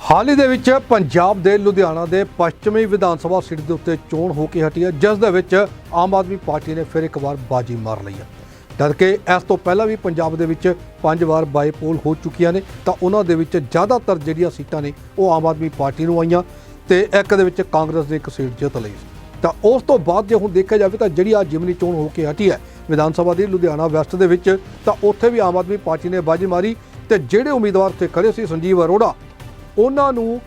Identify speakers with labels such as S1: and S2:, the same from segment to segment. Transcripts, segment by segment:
S1: ਹਾਲ ਹੀ ਦੇ ਵਿੱਚ ਪੰਜਾਬ ਦੇ ਲੁਧਿਆਣਾ ਦੇ ਪੱਛਮੀ ਵਿਧਾਨ ਸਭਾ ਸੀਟ ਦੇ ਉੱਤੇ ਚੋਣ ਹੋ ਕੇ ਹਟੀ ਹੈ, ਜਿਸ ਦੇ ਵਿੱਚ ਆਮ ਆਦਮੀ ਪਾਰਟੀ ਨੇ ਫਿਰ ਇੱਕ ਵਾਰ ਬਾਜੀ ਮਾਰ ਲਈ ਹੈ। ਜਦਕਿ ਇਸ ਤੋਂ ਪਹਿਲਾਂ ਵੀ ਪੰਜਾਬ ਦੇ ਵਿੱਚ ਪੰਜ ਵਾਰ ਬਾਈ ਪੋਲ ਹੋ ਚੁੱਕੀਆਂ ਨੇ, ਤਾਂ ਉਹਨਾਂ ਦੇ ਵਿੱਚ ਜ਼ਿਆਦਾਤਰ ਜਿਹੜੀਆਂ ਸੀਟਾਂ ਨੇ ਉਹ ਆਮ ਆਦਮੀ ਪਾਰਟੀ ਨੂੰ ਆਈਆਂ ਤੇ ਇੱਕ ਦੇ ਵਿੱਚ ਕਾਂਗਰਸ ਨੇ ਇੱਕ ਸੀਟ ਜਿੱਤ ਲਈ ਤਾਂ ਉਸ ਤੋਂ ਬਾਅਦ ਜੇ ਹੁਣ ਦੇਖਿਆ ਜਾਵੇ ਤਾਂ ਜਿਹੜੀ ਆ ਜਿਮਨੀ ਚੋਣ ਹੋ ਕੇ ਹਟੀ ਹੈ ਵਿਧਾਨ ਸਭਾ ਦੀ ਲੁਧਿਆਣਾ ਵੈਸਟ ਦੇ ਵਿੱਚ, ਤਾਂ ਉੱਥੇ ਵੀ ਆਮ ਆਦਮੀ ਪਾਰਟੀ ਨੇ ਬਾਜੀ ਮਾਰੀ ਤੇ ਜਿਹੜੇ ਉਮੀਦਵਾਰ ਤੇ ਖੜੇ ਸੀ, ਸੰਜੀਵ ਅਰੋੜਾ ਉਹਨਾਂ ਨੂੰ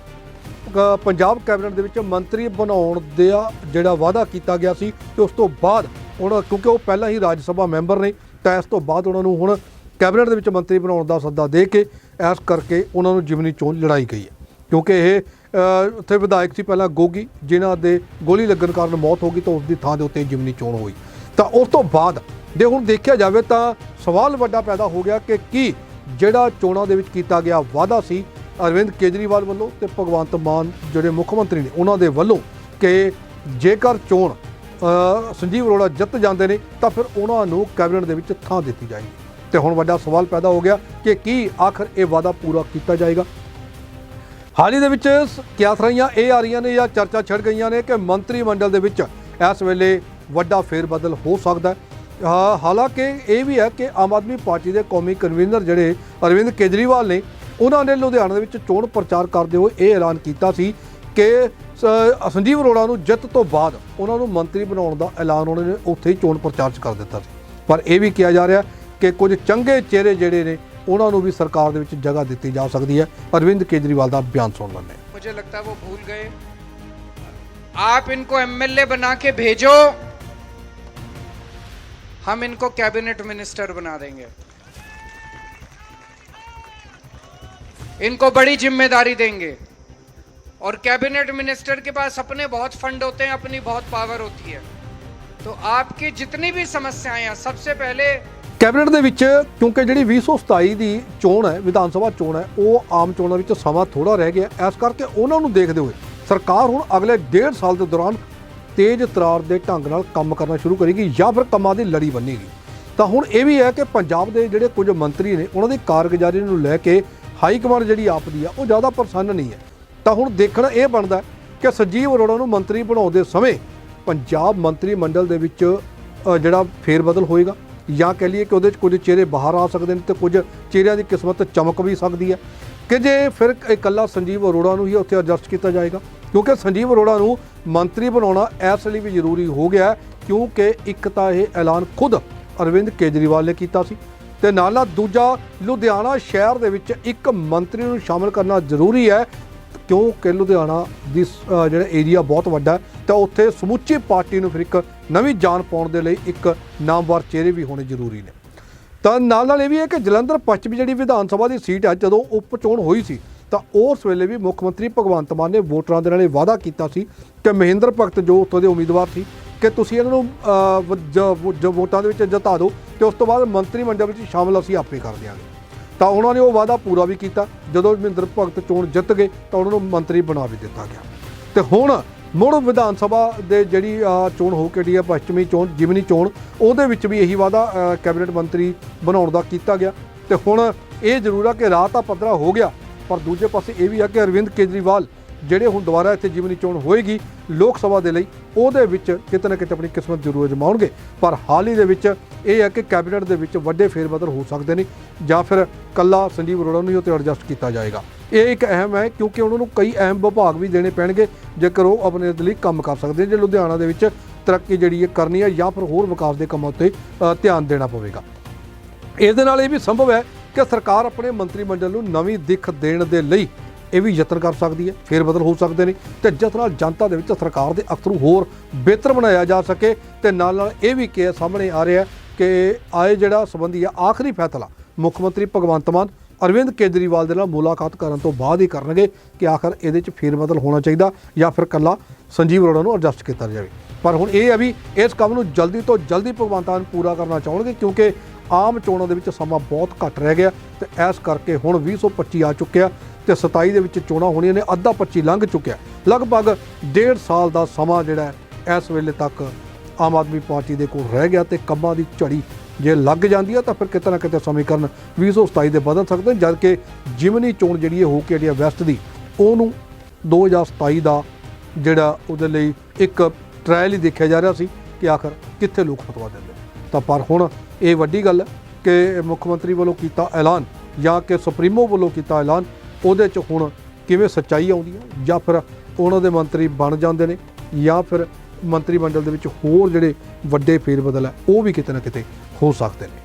S1: ਪੰਜਾਬ ਕੈਬਨਿਟ ਦੇ ਵਿੱਚ ਮੰਤਰੀ ਬਣਾਉਣ ਦਾ ਜਿਹੜਾ ਵਾਅਦਾ ਕੀਤਾ ਗਿਆ ਸੀ ਤੇ ਉਸ ਤੋਂ ਬਾਅਦ ਉਹਨਾਂ ਕਿਉਂਕਿ ਉਹ ਪਹਿਲਾਂ ਹੀ ਰਾਜ ਸਭਾ ਮੈਂਬਰ ਨੇ, ਤਾਂ ਇਸ ਤੋਂ ਬਾਅਦ ਉਹਨਾਂ ਨੂੰ ਹੁਣ ਕੈਬਨਿਟ ਦੇ ਵਿੱਚ ਮੰਤਰੀ ਬਣਾਉਣ ਦਾ ਸੱਦਾ ਦੇ ਕੇ ਇਸ ਕਰਕੇ ਉਹਨਾਂ ਨੂੰ ਜਿਮਨੀ ਚੋਣ ਲੜਾਈ ਗਈ ਹੈ। ਕਿਉਂਕਿ ਇਹ ਉੱਥੇ ਵਿਧਾਇਕ ਸੀ ਪਹਿਲਾਂ ਗੋਗੀ, ਜਿਨ੍ਹਾਂ ਦੇ ਗੋਲੀ ਲੱਗਣ ਕਾਰਨ ਮੌਤ ਹੋ ਗਈ ਤਾਂ ਉਸ ਦੀ ਥਾਂ ਦੇ ਉੱਤੇ ਜਿਮਨੀ ਚੋਣ ਹੋਈ। ਤਾਂ ਉਸ ਤੋਂ ਬਾਅਦ ਜੇ ਹੁਣ ਦੇਖਿਆ ਜਾਵੇ ਤਾਂ ਸਵਾਲ ਵੱਡਾ ਪੈਦਾ ਹੋ ਗਿਆ ਕਿ ਕੀ ਜਿਹੜਾ ਚੋਣਾਂ ਦੇ ਵਿੱਚ ਕੀਤਾ ਗਿਆ ਵਾਅਦਾ ਸੀ ਅਰਵਿੰਦ ਕੇਜਰੀਵਾਲ ਵੱਲੋਂ ਤੇ ਭਗਵੰਤ ਮਾਨ ਜਿਹੜੇ ਮੁੱਖ ਮੰਤਰੀ ਨੇ, ਉਹਨਾਂ ਦੇ ਵੱਲੋਂ ਕਿ ਜੇਕਰ ਚੋਣ ਸੰਜੀਵ ਅਰੋੜਾ ਜਿੱਤ ਜਾਂਦੇ ਨੇ, ਤਾਂ ਫਿਰ ਉਹਨਾਂ ਨੂੰ ਕੈਬਨਿਟ ਦੇ ਵਿੱਚ ਥਾਂ ਦਿੱਤੀ ਜਾਏਗੀ। ਤੇ ਹੁਣ ਵੱਡਾ ਸਵਾਲ ਪੈਦਾ ਹੋ ਗਿਆ ਕਿ ਕੀ ਆਖਰ ਇਹ ਵਾਅਦਾ ਪੂਰਾ ਕੀਤਾ ਜਾਏਗਾ? ਹਾਲ ਹੀ ਦੇ ਵਿੱਚ ਕਿਆਸਰਾਈਆਂ ਇਹ ਆ ਰਹੀਆਂ ਨੇ ਜਾਂ ਚਰਚਾ ਛਿੜ ਗਈਆਂ ਨੇ ਕਿ ਮੰਤਰੀ ਮੰਡਲ ਦੇ ਵਿੱਚ ਇਸ ਵੇਲੇ ਵੱਡਾ ਫੇਰ ਬਦਲ ਹੋ। ਸਕਦਾ ਹਾਲਾਂਕਿ ਇਹ ਵੀ ਹੈ ਕਿ ਆਮ ਆਦਮੀ ਪਾਰਟੀ ਦੇ ਕੌਮੀ ਕਨਵੀਨਰ ਜਿਹੜੇ ਅਰਵਿੰਦ ਕੇਜਰੀਵਾਲ ਨੇ ਉਹਨਾਂ ਨੇ ਲੁਧਿਆਣਾ ਦੇ ਵਿੱਚ ਚੋਣ ਪ੍ਰਚਾਰ ਕਰਦੇ ਹੋਏ ਇਹ ਐਲਾਨ ਕੀਤਾ ਸੀ ਕਿ ਸ- ਸੰਜੀਵ ਅਰੋੜਾ ਨੂੰ ਜਿੱਤ ਤੋਂ ਬਾਅਦ ਉਹਨਾਂ ਨੂੰ ਮੰਤਰੀ ਬਣਾਉਣ ਦਾ ਐਲਾਨ ਉਹਨਾਂ ਨੇ ਉੱਥੇ ਹੀ ਚੋਣ ਪ੍ਰਚਾਰ 'ਚ ਕਰ ਦਿੱਤਾ ਸੀ ਪਰ ਇਹ ਵੀ ਕਿਹਾ ਜਾ ਰਿਹਾ ਕਿ ਕੁਝ ਚੰਗੇ ਚਿਹਰੇ ਜਿਹੜੇ ਨੇ ਉਹਨਾਂ ਨੂੰ ਵੀ ਸਰਕਾਰ ਦੇ ਵਿੱਚ ਜਗ੍ਹਾ ਦਿੱਤੀ ਜਾ ਸਕਦੀ ਹੈ ਅਰਵਿੰਦ ਕੇਜਰੀਵਾਲ ਦਾ ਬਿਆਨ ਸੁਣ ਲੈਂਦੇ ਹਾਂ
S2: मुझे लगता है वो भूल गए आप इनको एमएलए बना के भेजो हम इनको कैबिनेट मिनिस्टर बना देंगे इनको बड़ी जिम्मेदारी देंगे और कैबिनेट मिनिस्टर के पास अपने बहुत फंड होते हैं अपनी बहुत पावर होती है तो आपकी जितनी भी समस्याएं हैं सबसे पहले
S1: ਕੈਬਨਿਟ ਦੇ ਵਿੱਚ ਕਿਉਂਕਿ ਜਿਹੜੀ 2027 ਦੀ ਚੋਣ ਹੈ ਵਿਧਾਨ ਸਭਾ ਚੋਣ ਹੈ ਉਹ ਆਮ ਚੋਣਾਂ ਵਿੱਚ ਸਮਾਂ ਥੋੜਾ ਰਹਿ ਗਿਆ ਇਸ ਕਰਕੇ ਉਹਨਾਂ ਨੂੰ ਦੇਖਦੇ ਹੋਏ ਸਰਕਾਰ ਹੁਣ ਅਗਲੇ 1.5 ਸਾਲ ਦੇ ਦੌਰਾਨ ਤੇਜ਼ ਤਰਾਰ ਦੇ ਢੰਗ ਨਾਲ ਕੰਮ ਕਰਨਾ ਸ਼ੁਰੂ ਕਰੇਗੀ ਜਾਂ ਫਿਰ ਕੰਮਾਂ ਦੀ ਲੜੀ ਬੰਨੇਗੀ ਤਾਂ ਹੁਣ ਇਹ ਵੀ ਹੈ ਕਿ ਪੰਜਾਬ ਦੇ ਜਿਹੜੇ ਕੁਝ ਮੰਤਰੀ ਨੇ ਉਹਨਾਂ ਦੀ ਕਾਰਗੁਜ਼ਾਰੀ ਨੂੰ ਲੈ ਕੇ ਹਾਈ ਕਮਾਂਡ ਜਿਹੜੀ ਆਪ ਦੀ ਆ, ਉਹ ਜ਼ਿਆਦਾ ਪ੍ਰਸੰਨ ਨਹੀਂ ਹੈ। ਤਾਂ ਹੁਣ ਦੇਖਣਾ ਇਹ ਬਣਦਾ ਕਿ ਸੰਜੀਵ ਅਰੋੜਾ ਨੂੰ ਮੰਤਰੀ ਬਣਾਉਂਦੇ ਸਮੇਂ ਪੰਜਾਬ ਮੰਤਰੀ ਮੰਡਲ ਦੇ ਵਿੱਚ ਜਿਹੜਾ ਫੇਰ ਬਦਲ ਹੋਏਗਾ ਜਾਂ ਕਹਿ ਲਈਏ ਕਿ ਉਹਦੇ 'ਚ ਕੁਝ ਚਿਹਰੇ ਬਾਹਰ ਆ ਸਕਦੇ ਨੇ ਤੇ ਕੁਝ ਚਿਹਰਿਆਂ ਦੀ ਕਿਸਮਤ ਚਮਕ ਵੀ ਸਕਦੀ ਹੈ। ਕਿ ਜੇ ਫਿਰ ਇਕੱਲਾ ਸੰਜੀਵ ਅਰੋੜਾ ਨੂੰ ਹੀ ਉੱਥੇ ਐਡਜਸਟ ਕੀਤਾ ਜਾਏਗਾ, ਕਿਉਂਕਿ ਸੰਜੀਵ ਅਰੋੜਾ ਨੂੰ ਮੰਤਰੀ ਬਣਾਉਣਾ ਇਸ ਲਈ ਵੀ ਜ਼ਰੂਰੀ ਹੋ ਗਿਆ ਕਿਉਂਕਿ ਇੱਕ ਤਾਂ ਇਹ ਐਲਾਨ ਖੁਦ ਅਰਵਿੰਦ ਕੇਜਰੀਵਾਲ ਨੇ ਕੀਤਾ ਸੀ। ਤੇ ਨਾਲ ਨਾਲ ਦੂਜਾ, ਲੁਧਿਆਣਾ ਸ਼ਹਿਰ ਦੇ ਵਿੱਚ ਇੱਕ ਮੰਤਰੀ ਨੂੰ ਸ਼ਾਮਲ ਕਰਨਾ ਜ਼ਰੂਰੀ ਹੈ, ਕਿਉਂਕਿ ਲੁਧਿਆਣਾ ਦੀ ਜਿਹੜਾ ਏਰੀਆ ਬਹੁਤ ਵੱਡਾ ਤਾਂ ਉੱਥੇ ਸਮੁੱਚੀ ਪਾਰਟੀ ਨੂੰ ਫਿਰ ਇੱਕ ਨਵੀਂ ਜਾਨ ਪਾਉਣ ਦੇ ਲਈ ਇੱਕ ਨਾਮਵਰ ਚਿਹਰੇ ਵੀ ਹੋਣੇ ਜ਼ਰੂਰੀ ਨੇ। ਤਾਂ ਨਾਲ ਨਾਲ ਇਹ ਵੀ ਹੈ ਕਿ ਜਲੰਧਰ ਪੱਛਮੀ ਜਿਹੜੀ ਵਿਧਾਨ ਸਭਾ ਦੀ ਸੀਟ ਹੈ, ਜਦੋਂ ਉਪ ਚੋਣ ਹੋਈ ਸੀ, ਤਾਂ ਉਸ ਵੇਲੇ ਵੀ ਮੁੱਖ ਮੰਤਰੀ ਭਗਵੰਤ ਮਾਨ ਨੇ ਵੋਟਰਾਂ ਦੇ ਨਾਲ ਇਹ ਵਾਅਦਾ ਕੀਤਾ ਸੀ ਕਿ ਮਹਿੰਦਰ ਭਗਤ ਜੋ ਉੱਥੋਂ ਦੇ ਉਮੀਦਵਾਰ ਸੀ ਕਿ ਤੁਸੀਂ ਇਹਨਾਂ ਨੂੰ ਅ, ਵੋਟਾਂ ਦੇ ਵਿੱਚ ਜਿਤਾ ਦਿਓ ਤੇ ਉਸ ਤੋਂ ਬਾਅਦ ਮੰਤਰੀ ਮੰਡਲ ਵਿੱਚ ਸ਼ਾਮਲ ਅਸੀਂ ਆਪੇ ਕਰ ਦਿਆਂਗੇ। ਤਾਂ ਉਹਨਾਂ ਨੇ ਉਹ ਵਾਅਦਾ ਪੂਰਾ ਵੀ ਕੀਤਾ। ਜਦੋਂ ਮਹਿੰਦਰ ਭਗਤ ਚੋਣ ਜਿੱਤ ਗਏ ਤਾਂ ਉਹਨਾਂ ਨੂੰ ਮੰਤਰੀ ਬਣਾ ਵੀ ਦਿੱਤਾ ਗਿਆ। ਤੇ ਹੁਣ ਮੁੜ ਵਿਧਾਨ ਸਭਾ ਦੇ ਜਿਹੜੀ ਚੋਣ ਹੋ ਕੇ ਡੀ ਹੈ ਪੱਛਮੀ ਚੋਣ ਜਿਮਨੀ ਚੋਣ ਉਹਦੇ ਵਿੱਚ ਵੀ ਇਹੀ ਵਾਅਦਾ ਕੈਬਨਿਟ ਮੰਤਰੀ ਬਣਾਉਣ ਦਾ ਕੀਤਾ ਗਿਆ। ਤੇ ਹੁਣ ਇਹ ਜ਼ਰੂਰ ਆ ਕਿ ਰਾਹ ਤਾਂ ਪੱਧਰਾ ਹੋ ਗਿਆ ਪਰ ਦੂਜੇ ਪਾਸੇ ਇਹ ਵੀ ਆ ਕਿ ਅਰਵਿੰਦ ਕੇਜਰੀਵਾਲ ਜਿਹੜੇ ਹੁਣ ਦੁਬਾਰਾ ਇੱਥੇ ਜਿਮਨੀ ਚੋਣ ਹੋਏਗੀ ਲੋਕ ਸਭਾ ਦੇ ਲਈ, ਉਹਦੇ ਵਿੱਚ ਕਿਤੇ ਨਾ ਕਿਤੇ ਆਪਣੀ ਕਿਸਮਤ ਜ਼ਰੂਰ ਅਜਮਾਉਣਗੇ। ਪਰ ਹਾਲ ਹੀ ਦੇ ਵਿੱਚ ਇਹ ਹੈ ਕਿ ਕੈਬਨਿਟ ਦੇ ਵਿੱਚ ਵੱਡੇ ਫੇਰਬਦਲ ਹੋ ਸਕਦੇ ਨੇ ਜਾਂ ਫਿਰ ਕੱਲਾ ਸੰਜੀਵ ਅਰੋੜਾ ਨੂੰ ਹੀ ਉੱਤੇ ਐਡਜਸਟ ਕੀਤਾ ਜਾਏਗਾ। ਇਹ ਇੱਕ ਅਹਿਮ ਹੈ ਕਿਉਂਕਿ ਉਹਨਾਂ ਨੂੰ ਕਈ ਅਹਿਮ ਵਿਭਾਗ ਵੀ ਦੇਣੇ ਪੈਣਗੇ, ਜੇਕਰ ਉਹ ਆਪਣੇ ਲਈ ਕੰਮ ਕਰ ਸਕਦੇ ਨੇ, ਜੇ ਲੁਧਿਆਣਾ ਦੇ ਵਿੱਚ ਤਰੱਕੀ ਜਿਹੜੀ ਹੈ ਕਰਨੀ ਹੈ ਜਾਂ ਫਿਰ ਹੋਰ ਵਿਕਾਸ ਦੇ ਕੰਮਾਂ ਉੱਤੇ ਧਿਆਨ ਦੇਣਾ ਪਵੇਗਾ। ਇਸ ਦੇ ਨਾਲ ਇਹ ਵੀ ਸੰਭਵ ਹੈ ਕਿ ਸਰਕਾਰ ਆਪਣੇ ਮੰਤਰੀ ਮੰਡਲ ਨੂੰ ਨਵੀਂ ਦਿੱਖ ਦੇਣ ਦੇ ਲਈ ਇਹ ਵੀ ਯਤਨ ਕਰ ਸਕਦੀ ਹੈ ਫੇਰ ਬਦਲ ਹੋ ਸਕਦੇ ਨੇ ਤੇ ਜਿਸ ਨਾਲ ਜਨਤਾ ਦੇ ਵਿੱਚ ਸਰਕਾਰ ਦੇ ਅਕਸਰ ਹੋਰ ਬਿਹਤਰ ਬਣਾਇਆ ਜਾ ਸਕੇ ਤੇ ਨਾਲ ਨਾਲ ਇਹ ਵੀ ਕਿ ਸਾਹਮਣੇ ਆ ਰਿਹਾ ਕਿ ਆਏ ਜਿਹੜਾ ਸੰਬੰਧੀ ਆ, ਆਖਰੀ ਫੈਸਲਾ ਮੁੱਖ ਮੰਤਰੀ ਭਗਵੰਤ ਮਾਨ, ਅਰਵਿੰਦ ਕੇਜਰੀਵਾਲ ਦੇ ਨਾਲ ਮੁਲਾਕਾਤ ਕਰਨ ਤੋਂ ਬਾਅਦ ਹੀ ਕਰਨਗੇ ਕਿ ਆਖਰ ਇਹਦੇ 'ਚ ਫੇਰ ਬਦਲ ਹੋਣਾ ਚਾਹੀਦਾ ਜਾਂ ਫਿਰ ਕੱਲਾ ਸੰਜੀਵ ਅਰੋੜਾ ਨੂੰ ਐਡਜਸਟ ਕੀਤਾ ਜਾਵੇ। ਪਰ ਹੁਣ ਇਹ ਹੈ ਵੀ ਇਸ ਕੰਮ ਨੂੰ ਜਲਦੀ ਤੋਂ ਜਲਦੀ ਭਗਵੰਤ ਮਾਨ ਪੂਰਾ ਕਰਨਾ ਚਾਹੁੰਗੇ ਕਿਉਂਕਿ ਆਮ ਚੋਣਾਂ ਦੇ ਵਿੱਚ ਸਮਾਂ ਬਹੁਤ ਘੱਟ ਰਹਿ ਗਿਆ ਤੇ ਇਸ ਕਰਕੇ ਹੁਣ 2025 ਆ ਚੁੱਕਿਆ। ਤੇ 27 ਦੇ ਵਿੱਚ ਚੋਣਾਂ ਹੋਣੀਆਂ ਨੇ, ਅੱਧਾ 25 ਲੰਘ ਚੁੱਕਿਆ ਲਗਭਗ ਡੇਢ ਸਾਲ ਦਾ ਸਮਾਂ ਜਿਹੜਾ ਇਸ ਵੇਲੇ ਤੱਕ ਆਮ ਆਦਮੀ ਪਾਰਟੀ ਦੇ ਕੋਲ ਰਹਿ ਗਿਆ ਤੇ ਕੰਮਾਂ ਦੀ ਝੜੀ ਜੇ ਲੱਗ ਜਾਂਦੀ ਹੈ ਤਾਂ ਫਿਰ ਕਿਤੇ ਨਾ ਕਿਤੇ ਸਮੀਕਰਨ 2027 ਦੇ ਬਦਲ ਸਕਦੇ ਨੇ ਜਦ ਕਿ ਜਿਮਨੀ ਚੋਣ ਜਿਹੜੀ ਹੈ ਹੋ ਕੇ ਜਿਹੜੀ ਹੈ ਵੈਸਟ ਦੀ ਉਹਨੂੰ 2027 ਦਾ ਜਿਹੜਾ ਉਹਦੇ ਲਈ ਇੱਕ ਟ੍ਰਾਇਲ ਹੀ ਦੇਖਿਆ ਜਾ ਰਿਹਾ ਸੀ ਕਿ ਆਖਰ ਕਿੱਥੇ ਲੋਕ ਫਤਵਾ ਦਿੰਦੇ ਤਾਂ ਪਰ ਹੁਣ ਇਹ ਵੱਡੀ ਗੱਲ ਕਿ ਮੁੱਖ ਮੰਤਰੀ ਵੱਲੋਂ ਕੀਤਾ ਐਲਾਨ ਜਾਂ ਕਿ ਸੁਪਰੀਮੋ ਵੱਲੋਂ ਕੀਤਾ ਐਲਾਨ ਉਹਦੇ 'ਚ ਹੁਣ ਕਿਵੇਂ ਸੱਚਾਈ ਆਉਂਦੀ ਹੈ ਜਾਂ ਫਿਰ ਉਹਨਾਂ ਦੇ ਮੰਤਰੀ ਬਣ ਜਾਂਦੇ ਨੇ, ਜਾਂ ਫਿਰ ਮੰਤਰੀ ਮੰਡਲ ਦੇ ਵਿੱਚ ਹੋਰ ਜਿਹੜੇ ਵੱਡੇ ਫੇਰ ਬਦਲ ਹੈ ਉਹ ਵੀ ਕਿਤੇ ਨਾ ਕਿਤੇ ਹੋ ਸਕਦੇ ਨੇ।